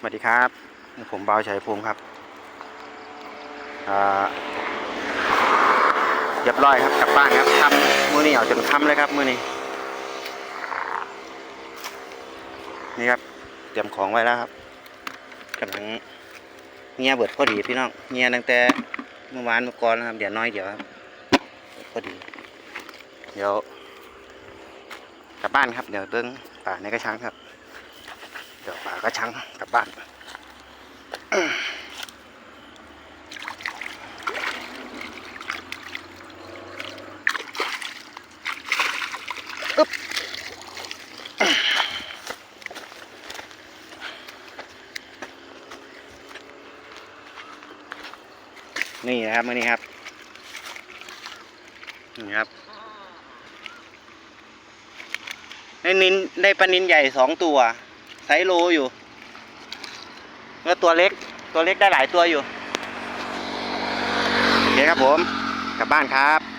สวัสดีครับผมบาวชัยภูมิครับเรียบร้อยครับกลับบ้านครับทำมือนี้เอาจนค่ำเลยครับมือนี้นี่ครับเตรียมของไว้แล้วครับกำลังเงียเบิดพอดีพี่น้องเงียตั้งแต่เมื่อวานเมื่อก่อนนะครับเดี๋ยวน้อยเดี๋ยวครับพอดี เดี๋ยวกลับบ้านครับเดี๋ยวเบิ้งป่าในกระชังครับ ดี๋ยวป่ากระชังกลับบ้านอึ๊บนี่นะครับมือนี้ครับ นี่ครับ ได้นินได้ปลานินใหญ่สองตัว ไซโลอยู่ก็ตัวเล็กตัวเล็กได้หลายตัวอยู่โอเคครับผม กลับบ้านครับ